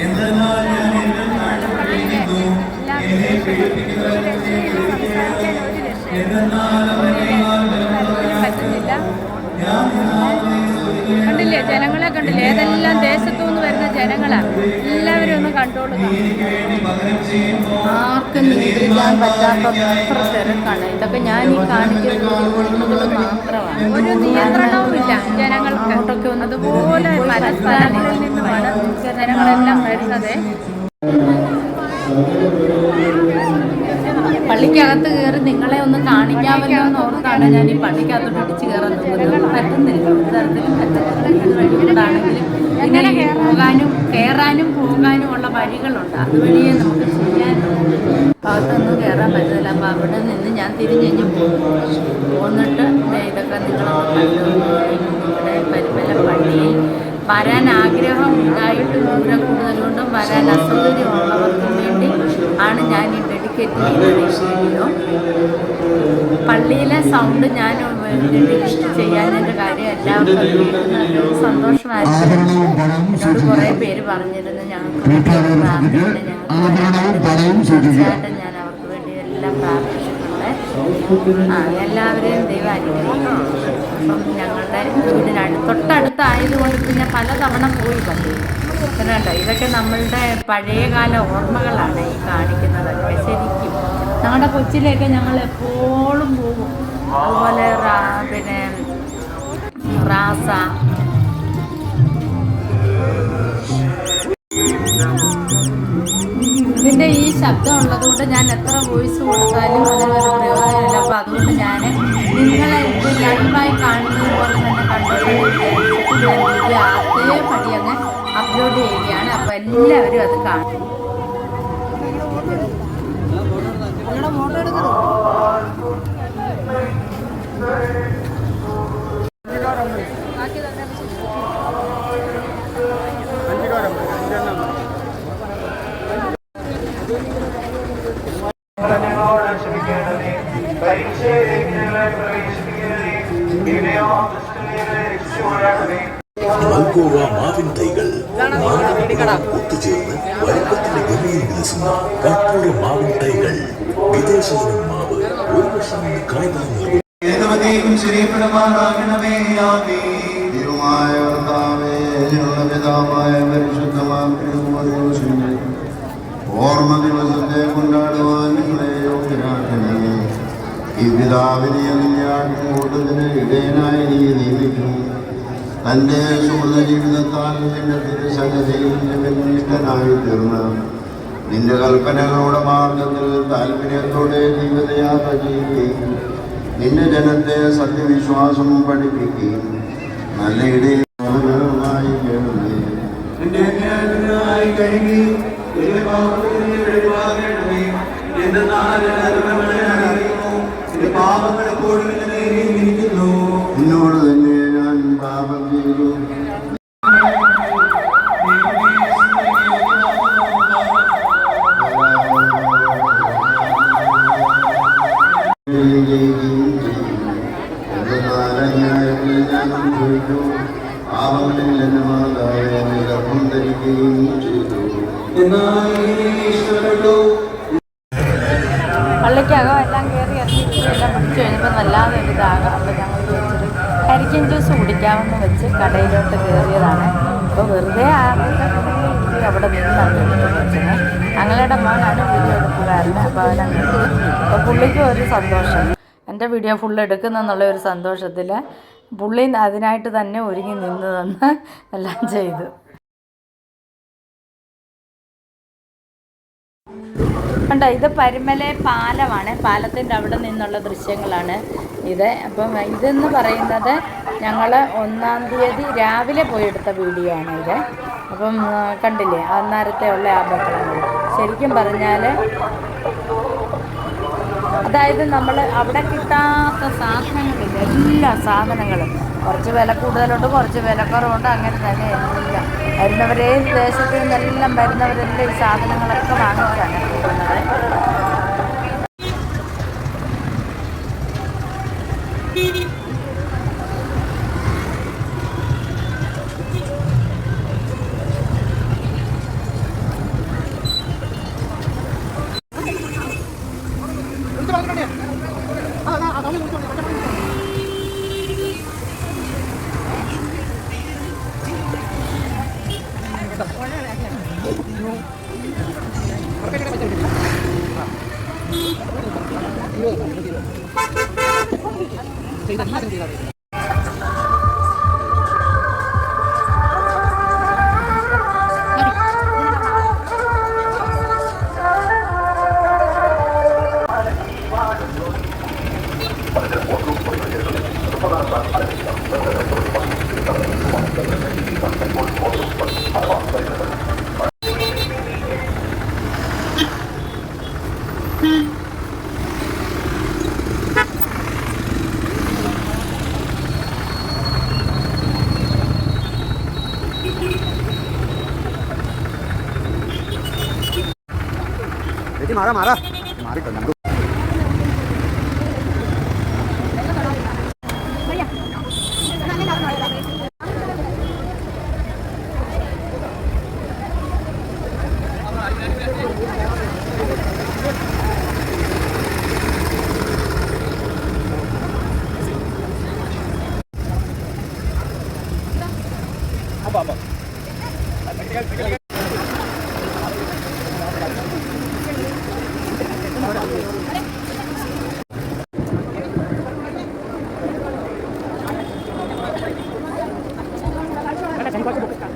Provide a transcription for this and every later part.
എന്തെന്നാൽ ഞാൻ എന്റെ നാട്ടിൽ കഴിയുന്നു എന്നെ എന്തെന്നാൽ കണ്ടില്ലേ? ജനങ്ങളെ കണ്ടില്ലേ? ഏതെല്ലാം ദേശത്തു വരുന്ന ജനങ്ങളെ. എല്ലാവരും ഒന്ന് കണ്ടോളുക ആർക്കും നിയന്ത്രിക്കാൻ പറ്റാത്ത തിരക്കാണ്. ഇതൊക്കെ ഞാൻ ഈ കാണിക്കുന്ന വീടുകൾ മാത്രമാണ്. ഒരു നിയന്ത്രണവുമില്ല ജനങ്ങൾക്ക്. അതുപോലെ പല സ്ഥലങ്ങളിൽ നിന്ന് പല ജനങ്ങളെല്ലാം വരുന്നത്. പള്ളിക്കകത്ത് കയറി നിങ്ങളെ ഒന്ന് കാണിക്കാമല്ലോ എന്ന് ഓർത്താണ് ഞാൻ ഈ പള്ളിക്കകത്തോട്ട് അടിച്ചു കയറാൻ നോക്കുന്നത്. പറ്റുന്നില്ല. ഒരു തരത്തിലും പറ്റത്തില്ല. വഴികളാണെങ്കിലും പിന്നെ കയറാനും കയറാനും പോകാനും ഉള്ള വഴികളുണ്ട്. അതുവഴിയേ നമുക്ക് ചെയ്യാനുണ്ട് ഭാഗത്തൊന്നും കയറാൻ പറ്റുന്നില്ല അപ്പോൾ അവിടെ നിന്ന് ഞാൻ തിരിഞ്ഞു പോകും പോന്നിട്ട് ഇതൊക്കെ നിങ്ങളൊന്ന് കണ്ടു? ഇവിടെ പരിമല പള്ളിയിൽ വരാൻ ആഗ്രഹം ഉണ്ടായിട്ട് ദൂരം കൂടുതലുകൊണ്ടും വരാൻ അസൗകര്യമുള്ളവർക്കും വേണ്ടി ആണ് ഞാൻ ഈ ഡെഡിക്കേറ്റ് ചെയ്യുന്നത് പള്ളിയിലെ സൗണ്ട് ഞാൻ ചെയ്യാനതിന്റെ കാര്യം എല്ലാവർക്കും സന്തോഷമായിരുന്നു കുറേ പേര് പറഞ്ഞിരുന്നു. ഞങ്ങൾക്ക് തീർച്ചയായിട്ടും ഞാൻ അവർക്ക് വേണ്ടി എല്ലാം പ്രാർത്ഥിച്ചിട്ടുണ്ട്. എല്ലാവരെയും ദൈവം അപ്പം ഞങ്ങളുടെ വീടിനടു തൊട്ടടുത്തായതുകൊണ്ട് പിന്നെ പലതവണ പോയി പറ്റി കണ്ടോ? ഇതൊക്കെ നമ്മളുടെ പഴയകാല ഓർമ്മകളാണ് ഈ കാണിക്കുന്നതൊക്കെ ശരിക്കും. ഞങ്ങളുടെ കൊച്ചിലേക്ക് ഞങ്ങൾ എപ്പോഴും പോകും. അതുപോലെ പിന്നെ റാസ. ഇതിന്റെ ഈ ശബ്ദം ഉള്ളതുകൊണ്ട് ഞാൻ എത്ര വോയിസ് കൊടുത്താലും അതിനൊരു പ്രയോജനമില്ല. അപ്പോൾ അതുകൊണ്ട് ഞാൻ നിങ്ങളെ ഇത് ലൈവായി കാണുന്നത് പോലെ തന്നെ കണ്ടത് അതേപടി അങ്ങ് അപ്ലോഡ് ചെയ്യുകയാണ്. അപ്പോൾ എല്ലാവരും അത് കാണും. മൽഗോവ മാവിൻ തൈകൾ ഒത്തുചേർന്ന് വലിപ്പത്തിന്റെ ഗവിയിൽ വിലസുന്ന കർപ്പൂര മാവിൻ തൈകൾ വിദേശ മാവ് ഒരു വർഷം കായ്ഫലം നൽകും ഏതവതേക്കും ശരീരമാകണമേ ആമേ ദൈവമായ കർത്താവേ, ഞങ്ങളുടെ പിതാവായ പരിശുദ്ധമാക്കിയ ഓർമ്മ ദിവസത്തെ കൊണ്ടാടുവാൻ ഈ പിതാവിനെ കൂട്ടത്തിന് ഇടയനായി നീ നിയമിക്കും തന്റെ സുഹൃത ജീവിതത്താൽ നിന്റെ തിരുസന്നതയിൽ നിന്നിഷ്ടനായി തീർന്ന്. നിന്റെ കൽപ്പനകളുടെ മാർഗത്തിൽ താല്പര്യത്തോടെ ജീവിതയാത്ര ചെയ്യുകയും നിന്റെ ജനത്തെ സത്യവിശ്വാസം പഠിപ്പിക്കുകയും നല്ല ഇടയമായി പള്ളിക്കകം എല്ലാം കയറി ഇറങ്ങി എല്ലാം പിടിച്ചു കഴിഞ്ഞപ്പോൾ വല്ലാതെ ഒരു ദാഹം അപ്പോൾ ഞങ്ങൾ ചോദിച്ചിട്ട് കരിക്കൻ ജ്യൂസ് കുടിക്കാമെന്ന് വെച്ച് കടയിലോട്ട് കയറിയതാണ് അപ്പോൾ വെറുതെ ആരുടെ അവിടെ നിന്നാണ് ഞങ്ങളുടെ മോനാണ് വീഡിയോ എടുക്കുകാരന് അപ്പോൾ അവനങ്ങനെ അപ്പോൾ പുള്ളിക്കും ഒരു സന്തോഷം എന്റെ വീഡിയോ ഫുൾ എടുക്കുന്നെന്നുള്ള ഒരു സന്തോഷത്തിൽ പുള്ളി അതിനായിട്ട് തന്നെ ഒരുങ്ങി നിന്ന് തന്ന് എല്ലാം ചെയ്തു. കണ്ടോ ഇത് പരുമലെ പാലമാണ്. പാലത്തിന്റെ അവിടെ നിന്നുള്ള ദൃശ്യങ്ങളാണ് ഇത്. അപ്പം ഇതെന്ന് പറയുന്നത് ഞങ്ങൾ ഒന്നാം തീയതി രാവിലെ പോയെടുത്ത വീഡിയോ ആണ് ഇത്. അപ്പം കണ്ടില്ലേ അന്നേരത്തെ ഉള്ള ആ ബഹളങ്ങൾ. ശരിക്കും പറഞ്ഞാൽ അതായത് നമ്മൾ അവിടെ കിട്ടാത്ത സാധനങ്ങളില്ല എല്ലാ സാധനങ്ങളും കുറച്ച് വില കൂടുതലുണ്ട് കുറച്ച് വിലക്കുറവുണ്ട് അങ്ങനെ തന്നെ എല്ലാം. വരുന്നവരെ ദേശത്ത് നിന്നെല്ലാം വരുന്നവരെല്ലാം ഈ സാധനങ്ങളൊക്കെ വാങ്ങിച്ചാണ് പോകുന്നത്. ঠিক আছে മാറാ മാറാ മാറിക്കോ നമ്മൾ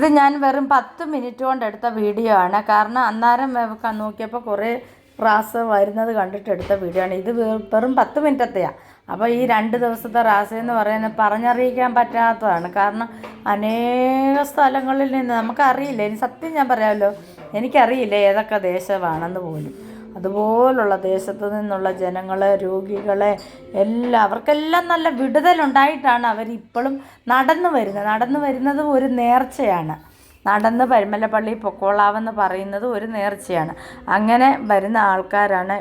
ഇത് ഞാൻ വെറും പത്ത് മിനിറ്റ് കൊണ്ട് എടുത്ത വീഡിയോ ആണ്. കാരണം അന്നേരം നോക്കിയപ്പോൾ കുറേ റാസ് വരുന്നത് കണ്ടിട്ട് എടുത്ത വീഡിയോ ആണ്. ഇത് വെറും പത്ത് മിനിറ്റത്തെയാണ് അപ്പോൾ ഈ രണ്ട് ദിവസത്തെ റാസ് എന്ന് പറയുന്നത് പറഞ്ഞറിയിക്കാൻ പറ്റാത്തതാണ്. കാരണം അനേക സ്ഥലങ്ങളിൽ നിന്ന് നമുക്കറിയില്ല. ഇനി സത്യം ഞാൻ പറയാമല്ലോ എനിക്കറിയില്ല ഏതൊക്കെ ദേശമാണെന്ന് പോലും. അതുപോലുള്ള ദേശത്തു നിന്നുള്ള ജനങ്ങളെ രോഗികളെ എല്ലാം അവർക്കെല്ലാം നല്ല വിടുതലുണ്ടായിട്ടാണ് അവരിപ്പോഴും നടന്നു വരുന്നത്. നടന്നു വരുന്നത് ഒരു നേർച്ചയാണ്. നടന്ന് പരുമലപ്പള്ളി പൊക്കോളാവെന്ന് പറയുന്നത് ഒരു നേർച്ചയാണ്. അങ്ങനെ വരുന്ന ആൾക്കാരാണ്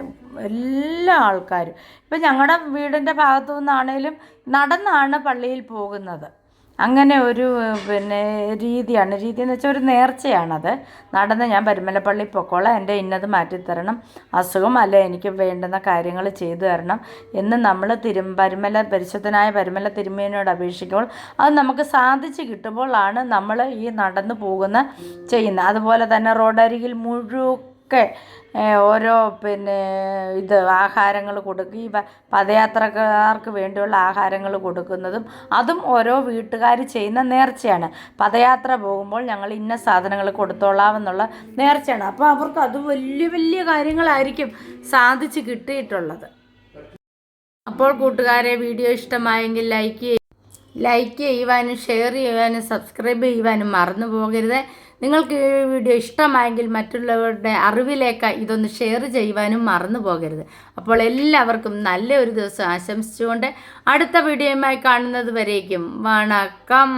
എല്ലാ ആൾക്കാരും. ഇപ്പം ഞങ്ങളുടെ വീടിന്റെ ഭാഗത്തു നിന്നാണേലും നടന്നാണ് പള്ളിയിൽ പോകുന്നത്. അങ്ങനെ ഒരു പിന്നെ രീതിയാണ്. രീതി എന്ന് വെച്ചാൽ ഒരു നേർച്ചയാണത്. നടന്ന് ഞാൻ പരുമലപ്പള്ളി പൊക്കോളാം. എന്റെ ഇന്നത് മാറ്റിത്തരണം. അസുഖം അല്ല? എനിക്ക് വേണ്ടുന്ന കാര്യങ്ങൾ ചെയ്തു തരണം എന്ന് നമ്മൾ തിരു പരുമല പരിശുദ്ധനായ പരുമല തിരുമേനോട് അപേക്ഷിക്കുമ്പോൾ അത് നമുക്ക് സാധിച്ചു കിട്ടുമ്പോഴാണ് നമ്മൾ ഈ നടന്നു പോകുന്ന ചെയ്യുന്നത്. അതുപോലെ തന്നെ റോഡരികിൽ മുഴുക്കെ ഏഹ്, ഓരോ പിന്നെ ഇത് ആഹാരങ്ങൾ കൊടുക്കുക ഈ പദയാത്രക്കാർക്ക് വേണ്ടിയുള്ള ആഹാരങ്ങൾ കൊടുക്കുന്നതും അതും ഓരോ വീട്ടുകാർ ചെയ്യുന്ന നേർച്ചയാണ്. പദയാത്ര പോകുമ്പോൾ ഞങ്ങൾ ഇന്ന സാധനങ്ങൾ കൊടുത്തോളാം എന്നുള്ള നേർച്ചയാണ്. അപ്പോൾ അവർക്ക് അത് വലിയ വലിയ കാര്യങ്ങളായിരിക്കും സാധിച്ച് കിട്ടിയിട്ടുള്ളത്. അപ്പോൾ കൂട്ടുകാരെ വീഡിയോ ഇഷ്ടമായെങ്കിൽ ലൈക്ക് ലൈക്ക് ചെയ്യുവാനും ഷെയർ ചെയ്യുവാനും സബ്സ്ക്രൈബ് ചെയ്യുവാനും മറന്നു പോകരുത്. നിങ്ങൾക്ക് ഈ വീഡിയോ ഇഷ്ടമായെങ്കിൽ മറ്റുള്ളവരുടെ അറിവിലേക്ക് ഇതൊന്ന് ഷെയർ ചെയ്യുവാനും മറന്നു പോകരുത്. അപ്പോൾ എല്ലാവർക്കും നല്ല ഒരു ദിവസം ആശംസിച്ചുകൊണ്ട് അടുത്ത വീഡിയോയുമായി കാണുന്നത് വരേക്കും. വണക്കം.